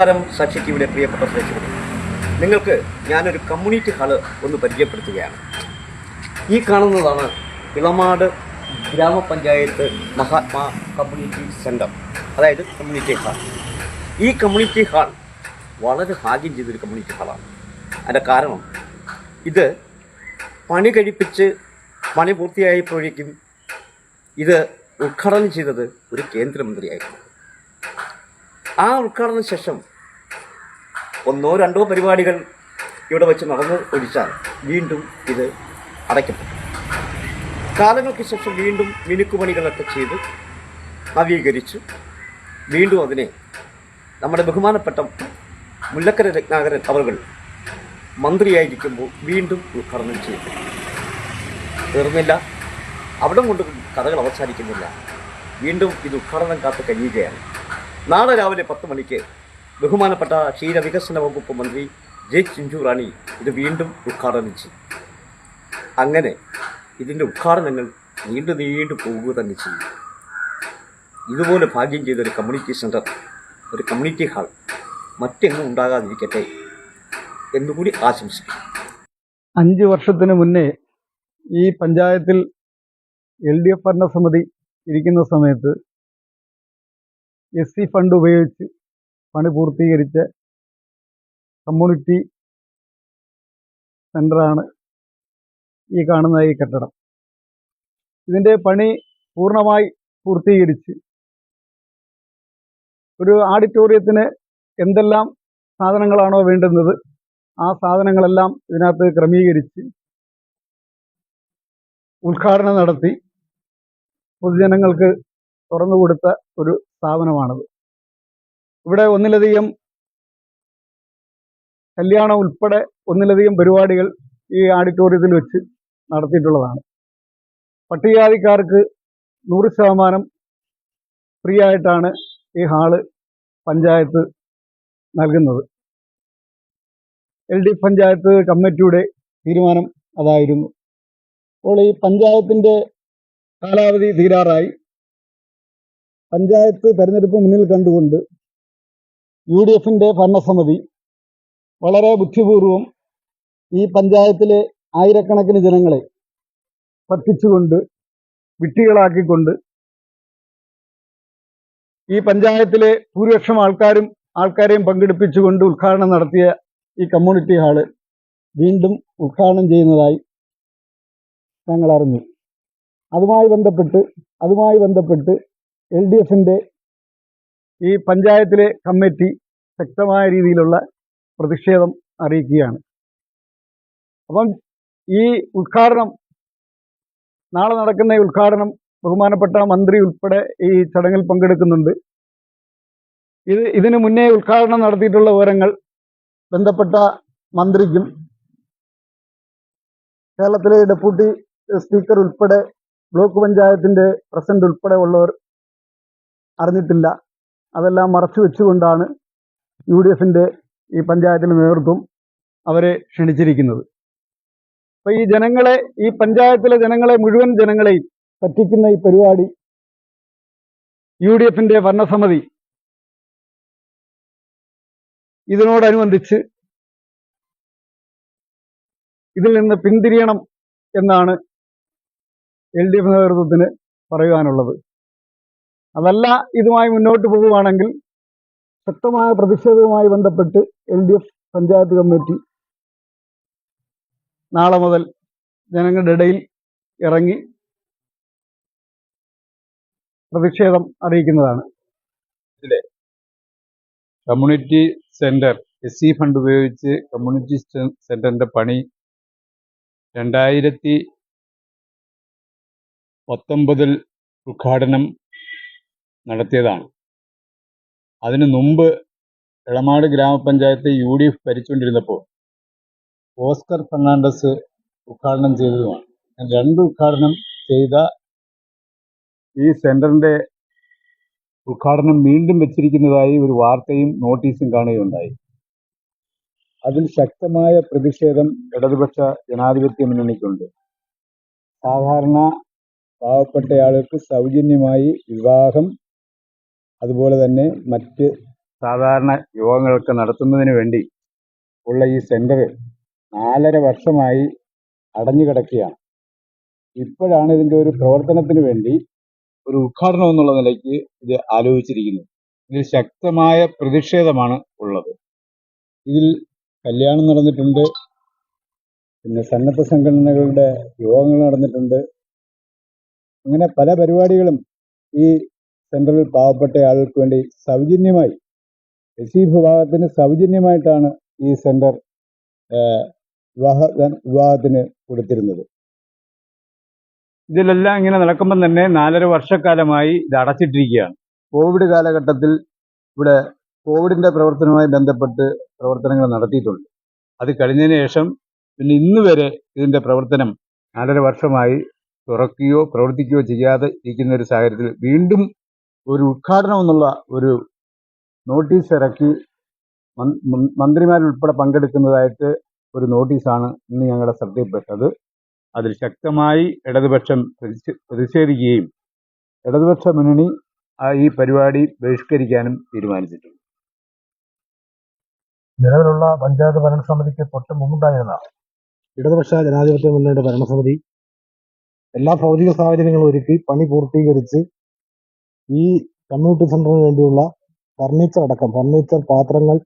നമസ്കാരം സാക്ഷി ടിവിയുടെ പ്രിയപ്പെട്ട പ്രേക്ഷകരെ. നിങ്ങൾക്ക് ഞാനൊരു കമ്മ്യൂണിറ്റി ഹാൾ ഒന്ന് പരിചയപ്പെടുത്തുകയാണ്. ഈ കാണുന്നതാണ് ഇളമാട് ഗ്രാമപഞ്ചായത്ത് മഹാത്മാ കമ്മ്യൂണിറ്റി സെന്റർ അതായത് കമ്മ്യൂണിറ്റി ഹാൾ. ഈ കമ്മ്യൂണിറ്റി ഹാൾ വളരെ ഭാഗ്യം ചെയ്തൊരു കമ്മ്യൂണിറ്റി ഹാളാണ്. അതിന്റെ കാരണം ഇത് പണി കഴിപ്പിച്ച് പണി പൂർത്തിയായപ്പോഴേക്കും ഇത് ഉദ്ഘാടനം ചെയ്തത് ഒരു കേന്ദ്രമന്ത്രിയായിരുന്നു. ആ ഉദ്ഘാടന ശേഷം ഒന്നോ രണ്ടോ പരിപാടികൾ ഇവിടെ വെച്ച് നടന്നു ഒഴിച്ചാൽ വീണ്ടും ഇത് അടയ്ക്കപ്പെട്ടു കാലങ്ങൾക്ക് ശേഷം വീണ്ടും മിനുക്കുപണികളൊക്കെ ചെയ്ത് നവീകരിച്ചു വീണ്ടും അതിനെ നമ്മുടെ ബഹുമാനപ്പെട്ട മുല്ലക്കര രത്നാകരൻ അവർ മന്ത്രിയായിരിക്കുമ്പോൾ വീണ്ടും ഉദ്ഘാടനം ചെയ്തു തീർന്നില്ല. അവിടെ കൊണ്ട് കഥകൾ അവസാനിക്കുന്നില്ല. വീണ്ടും ഇത് ഉദ്ഘാടനം കാത്ത് കഴിയുകയാണ്. നാളെ രാവിലെ പത്ത് മണിക്ക് ബഹുമാനപ്പെട്ട ക്ഷീരവികസന വകുപ്പ് മന്ത്രി ജെ ചിഞ്ചു റാണി ഇത് വീണ്ടും ഉദ്ഘാടനം ചെയ്യും. അങ്ങനെ ഇതിന്റെ ഉദ്ഘാടനങ്ങൾ നീണ്ടു നീണ്ടു പോവുക തന്നെ ചെയ്യും. ഇതുപോലെ ഭാഗ്യം ചെയ്ത ഒരു കമ്മ്യൂണിറ്റി സെന്റർ ഒരു കമ്മ്യൂണിറ്റി ഹാൾ മറ്റെങ്ങും ഉണ്ടാകാതിരിക്കട്ടെ എന്നുകൂടി ആശംസിക്കും അഞ്ച് വർഷത്തിന് മുന്നേ ഈ പഞ്ചായത്തിൽ എൽ ഡി എഫ് ഭരണസമിതി ഇരിക്കുന്ന സമയത്ത് എസ് സി ഫണ്ട് ഉപയോഗിച്ച് പണി പൂർത്തീകരിച്ച കമ്മ്യൂണിറ്റി സെന്ററാണ് ഈ കാണുന്ന ഈ കെട്ടിടം. ഇതിന്റെ പണി പൂർണമായി പൂർത്തീകരിച്ച് ഒരു ആഡിറ്റോറിയത്തിന് എന്തെല്ലാം സാധനങ്ങളാണോ വേണ്ടുന്നത് ആ സാധനങ്ങളെല്ലാം ഇതിനകത്ത് ക്രമീകരിച്ച് ഉദ്ഘാടനം നടത്തി പൊതുജനങ്ങൾക്ക് തുറന്നു കൊടുത്ത ഒരു സ്ഥാപനമാണത്. ഇവിടെ ഒന്നിലധികം കല്യാണം ഉൾപ്പെടെ ഒന്നിലധികം പരിപാടികൾ ഈ ഓഡിറ്റോറിയത്തിൽ വെച്ച് നടത്തിയിട്ടുള്ളതാണ്. പട്ടികജാതിക്കാർക്ക് നൂറ് ശതമാനം ഫ്രീ ആയിട്ടാണ് ഈ ഹാൾ പഞ്ചായത്ത് നൽകുന്നത്. എൽ ഡി പഞ്ചായത്ത് കമ്മിറ്റിയുടെ തീരുമാനം അതായിരുന്നു. അപ്പോൾ ഈ പഞ്ചായത്തിന്റെ കാലാവധി തീരാറായി. പഞ്ചായത്ത് തെരഞ്ഞെടുപ്പ് മുന്നിൽ കണ്ടുകൊണ്ട് യു ഡി എഫിന്റെ ഭരണസമിതി വളരെ ബുദ്ധിപൂർവം ഈ പഞ്ചായത്തിലെ ആയിരക്കണക്കിന് ജനങ്ങളെ പറ്റിച്ചുകൊണ്ട് വിട്ടികളാക്കിക്കൊണ്ട് ഈ പഞ്ചായത്തിലെ ഭൂരിപക്ഷം ആൾക്കാരും ആൾക്കാരെയും പങ്കെടുപ്പിച്ചുകൊണ്ട് ഉദ്ഘാടനം നടത്തിയ ഈ കമ്മ്യൂണിറ്റി ഹാൾ വീണ്ടും ഉദ്ഘാടനം ചെയ്യുന്നതായി ഞങ്ങൾ അറിഞ്ഞു. അതുമായി ബന്ധപ്പെട്ട് അതുമായി ബന്ധപ്പെട്ട് എൽ ഡി എഫിന്റെ ഈ പഞ്ചായത്തിലെ കമ്മിറ്റി ശക്തമായ രീതിയിലുള്ള പ്രതിഷേധം അറിയിക്കുകയാണ്. അപ്പം ഈ ഉദ്ഘാടനം നാളെ നടക്കുന്ന ഈ ഉദ്ഘാടനം ബഹുമാനപ്പെട്ട മന്ത്രി ഉൾപ്പെടെ ഈ ചടങ്ങിൽ പങ്കെടുക്കുന്നുണ്ട്. ഇത് ഇതിനു മുന്നേ ഉദ്ഘാടനം നടത്തിയിട്ടുള്ള വിവരങ്ങൾ ബന്ധപ്പെട്ട മന്ത്രിക്കും കേരളത്തിലെ ഡെപ്യൂട്ടി സ്പീക്കർ ഉൾപ്പെടെ ബ്ലോക്ക് പഞ്ചായത്തിന്റെ പ്രസിഡന്റ് ഉൾപ്പെടെ ഉള്ളവർ അറിഞ്ഞിട്ടില്ല. അതെല്ലാം മറച്ചു വെച്ചുകൊണ്ടാണ് യു ഡി എഫിന്റെ ഈ പഞ്ചായത്തിലെ നേതൃത്വം അവരെ ക്ഷണിച്ചിരിക്കുന്നത്. അപ്പോൾ ഈ ജനങ്ങളെ ഈ പഞ്ചായത്തിലെ ജനങ്ങളെ മുഴുവൻ ജനങ്ങളെയും പറ്റിക്കുന്ന ഈ പരിപാടി യു ഡി എഫിന്റെ ഭരണസമിതി ഇതിനോടനുബന്ധിച്ച് ഇതിൽ നിന്ന് പിന്തിരിയണം എന്നാണ് എൽ ഡി എഫ് നേതൃത്വത്തിന് പറയുവാനുള്ളത്. അതല്ല ഇതുമായി മുന്നോട്ട് പോവുകയാണെങ്കിൽ ശക്തമായ പ്രതിഷേധവുമായി ബന്ധപ്പെട്ട് L D F panchayat committee നാളെ മുതൽ ജനങ്ങളുടെ ഇടയിൽ ഇറങ്ങി പ്രതിഷേധം അറിയിക്കുന്നതാണ്. Community centre S C fund ഉപയോഗിച്ച് കമ്മ്യൂണിറ്റി സെന്ററിന്റെ പണി രണ്ടായിരത്തി പത്തൊമ്പതിൽ ഉദ്ഘാടനം നടത്തിയതാണ്. അതിനു മുമ്പ് എളമാട് ഗ്രാമപഞ്ചായത്ത് യു ഡി എഫ് ഭരിച്ചുകൊണ്ടിരുന്നപ്പോൾ ഓസ്കർ ഫെർണാണ്ടസ് ഉദ്ഘാടനം ചെയ്തതുമാണ്. രണ്ട് ഉദ്ഘാടനം ചെയ്ത ഈ സെന്ററിന്റെ ഉദ്ഘാടനം വീണ്ടും വെച്ചിരിക്കുന്നതായി ഒരു വാർത്തയും നോട്ടീസും കാണുകയുണ്ടായി. അതിൽ ശക്തമായ പ്രതിഷേധം ഇടതുപക്ഷ ജനാധിപത്യ മുന്നണിക്കുണ്ട്. സാധാരണ പാവപ്പെട്ടയാൾക്ക് സൗജന്യമായി വിവാഹം അതുപോലെ തന്നെ മറ്റ് സാധാരണ യോഗങ്ങളൊക്കെ നടത്തുന്നതിന് വേണ്ടി ഉള്ള ഈ സെന്റർ നാലര വർഷമായി അടഞ്ഞു കിടക്കുകയാണ്. ഇപ്പോഴാണ് ഇതിന്റെ ഒരു പ്രവർത്തനത്തിന് വേണ്ടി ഒരു ഉദ്ഘാടനം എന്നുള്ള നിലയ്ക്ക് ഇത് ആലോചിച്ചിരിക്കുന്നത്. ഇതിൽ ശക്തമായ പ്രതിഷേധമാണ് ഉള്ളത്. ഇതിൽ കല്യാണം നടന്നിട്ടുണ്ട്. പിന്നെ സന്നദ്ധ സംഘടനകളുടെ യോഗങ്ങൾ നടന്നിട്ടുണ്ട്. അങ്ങനെ പല പരിപാടികളും ഈ സെൻട്രൽ പാവപ്പെട്ട ആളുകൾക്ക് വേണ്ടി സൗജന്യമായി എസ് സി വിഭാഗത്തിന് സൗജന്യമായിട്ടാണ് ഈ സെന്റർ വിവാഹ വിവാഹത്തിന് കൊടുത്തിരുന്നത്. ഇതിലെല്ലാം ഇങ്ങനെ നടക്കുമ്പോൾ തന്നെ നാലര വർഷക്കാലമായി ഇത് അടച്ചിട്ടിരിക്കുകയാണ്. കോവിഡ് കാലഘട്ടത്തിൽ ഇവിടെ കോവിഡിന്റെ പ്രവർത്തനവുമായി ബന്ധപ്പെട്ട് പ്രവർത്തനങ്ങൾ നടത്തിയിട്ടുണ്ട്. അത് കഴിഞ്ഞതിന് ശേഷം പിന്നെ ഇന്ന് വരെ ഇതിന്റെ പ്രവർത്തനം നാലര വർഷമായി തുറക്കുകയോ പ്രവർത്തിക്കുകയോ ചെയ്യാതെ ഇരിക്കുന്ന ഒരു സാഹചര്യത്തിൽ വീണ്ടും ഒരു ഉദ്ഘാടനം എന്നുള്ള ഒരു നോട്ടീസ് ഇറക്കി മന്ത്രിമാരുൾപ്പെടെ പങ്കെടുക്കുന്നതായിട്ട് ഒരു നോട്ടീസാണ് ഇന്ന് ഞങ്ങളുടെ ശ്രദ്ധയിൽപ്പെട്ടത്. അതിൽ ശക്തമായി ഇടതുപക്ഷം പ്രതിഷേ- പ്രതിഷേധിക്കുകയും ഇടതുപക്ഷ മുന്നണി ഈ പരിപാടി ബഹിഷ്കരിക്കാനും തീരുമാനിച്ചിട്ടുണ്ട്. നിലവിലുള്ള പഞ്ചായത്ത് ഭരണസമിതിക്ക് തൊട്ട് മുമ്പുണ്ടായിരുന്ന ഇടതുപക്ഷ ജനാധിപത്യ മുന്നണിയുടെ ഭരണസമിതി എല്ലാ ഭൗതിക സാഹചര്യങ്ങളും ഒരുക്കി പണി പൂർത്തീകരിച്ച് ഈ കമ്മ്യൂണിറ്റി സെന്ററിന് വേണ്ടിയുള്ള ഫർണിച്ചർ അടക്കം ഫർണിച്ചർ പാത്രങ്ങൾ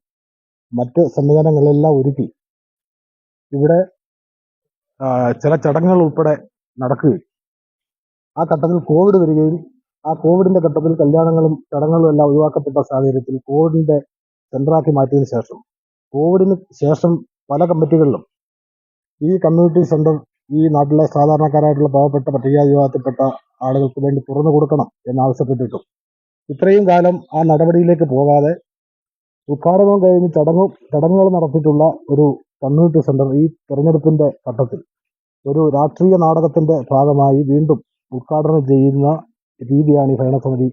മറ്റ് സംവിധാനങ്ങളെല്ലാം ഒരുക്കി ഇവിടെ ചില ചടങ്ങുകൾ ഉൾപ്പെടെ നടക്കുകയും ആ ഘട്ടത്തിൽ കോവിഡ് വരികയും ആ കോവിഡിന്റെ ഘട്ടത്തിൽ കല്യാണങ്ങളും ചടങ്ങുകളും എല്ലാം ഒഴിവാക്കപ്പെട്ട സാഹചര്യത്തിൽ കോവിഡിന്റെ സെന്ററാക്കി മാറ്റിയതിനു ശേഷം കോവിഡിന് ശേഷം പല കമ്മിറ്റികളിലും ഈ കമ്മ്യൂണിറ്റി സെന്റർ ഈ നാട്ടിലെ സാധാരണക്കാരായിട്ടുള്ള പാവപ്പെട്ട പട്ടികജാതി വിഭാഗത്തിൽപ്പെട്ട ആളുകൾക്ക് വേണ്ടി തുറന്നു കൊടുക്കണം എന്നാവശ്യപ്പെട്ടിട്ടും ഇത്രയും കാലം ആ നടപടിയിലേക്ക് പോകാതെ ഉദ്ഘാടനം കഴിഞ്ഞ് ചടങ്ങ് ചടങ്ങുകൾ നടത്തിയിട്ടുള്ള ഒരു കമ്മ്യൂണിറ്റി സെന്റർ ഈ തെരഞ്ഞെടുപ്പിന്റെ ഘട്ടത്തിൽ ഒരു രാഷ്ട്രീയ നാടകത്തിന്റെ ഭാഗമായി വീണ്ടും ഉദ്ഘാടനം ചെയ്യുന്ന രീതിയാണ് ഈ ഭരണസമിതി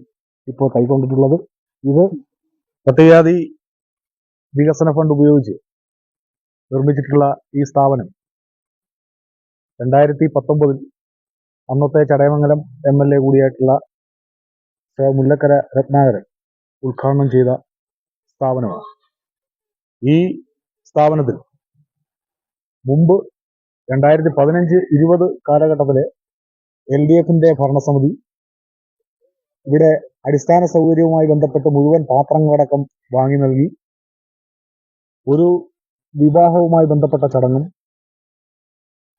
ഇപ്പോൾ കൈക്കൊണ്ടിട്ടുള്ളത്. ഇത് പട്ടികജാതി വികസന ഫണ്ട് ഉപയോഗിച്ച് നിർമ്മിച്ചിട്ടുള്ള ഈ സ്ഥാപനം രണ്ടായിരത്തി പത്തൊമ്പതിൽ അന്നത്തെ ചടയമംഗലം എം എൽ എ കൂടിയായിട്ടുള്ള ശ്രീ മുല്ലക്കര രത്നാകരൻ ഉദ്ഘാടനം ചെയ്ത സ്ഥാപനമാണ്. ഈ സ്ഥാപനത്തിൽ മുമ്പ് രണ്ടായിരത്തി പതിനഞ്ച് ഇരുപത് കാലഘട്ടത്തിലെ എൽ ഡി എഫിന്റെ ഭരണസമിതി ഇവിടെ അടിസ്ഥാന സൗകര്യവുമായി ബന്ധപ്പെട്ട് മുഴുവൻ പാത്രങ്ങളടക്കം വാങ്ങി നൽകി. ഒരു വിവാഹവുമായി ബന്ധപ്പെട്ട ചടങ്ങും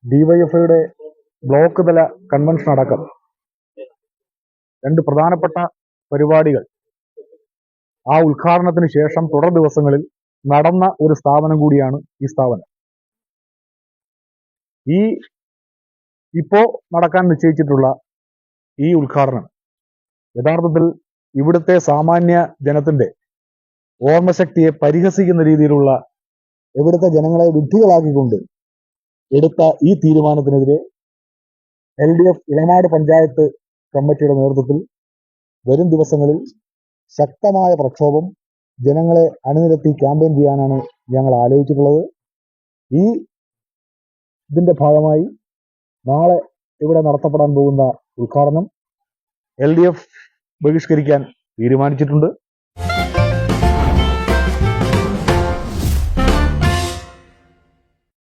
ഡിവൈഎഫ്ഐയുടെ ബ്ലോക്ക് തല കൺവെൻഷൻ അടക്കം. രണ്ട് പ്രധാനപ്പെട്ട പരിപാടികൾ. ആ ഉദ്ഘാടനത്തിന് ശേഷം തുടർ ദിവസങ്ങളിൽ നടന്ന ഒരു സ്ഥാപനം കൂടിയാണ് ഈ സ്ഥാപനം. ഈ ഇപ്പോ നടക്കാൻ നിശ്ചയിച്ചിട്ടുള്ള ഈ ഉദ്ഘാടനം യഥാർത്ഥത്തിൽ ഇവിടുത്തെ സാമാന്യ ജനത്തിന്റെ ഓർമ്മശക്തിയെ പരിഹസിക്കുന്ന രീതിയിലുള്ള ഇവിടുത്തെ ജനങ്ങളെ വിഡ്ഢികളാക്കിക്കൊണ്ട് എടുത്ത ഈ തീരുമാനത്തിനെതിരെ L D F Elanad panchayat കമ്മിറ്റിയുടെ നേതൃത്വത്തിൽ വരും ദിവസങ്ങളിൽ ശക്തമായ പ്രക്ഷോഭം ജനങ്ങളെ അണിനിരത്തി ക്യാമ്പയിൻ ചെയ്യാനാണ് ഞങ്ങൾ ആലോചിച്ചിട്ടുള്ളത്. ഈ ഇതിന്റെ ഭാഗമായി നാളെ ഇവിടെ നടത്തപ്പെടാൻ പോകുന്ന ഉദ്ഘാടനം എൽ ഡി എഫ് ബഹിഷ്കരിക്കാൻ തീരുമാനിച്ചിട്ടുണ്ട്.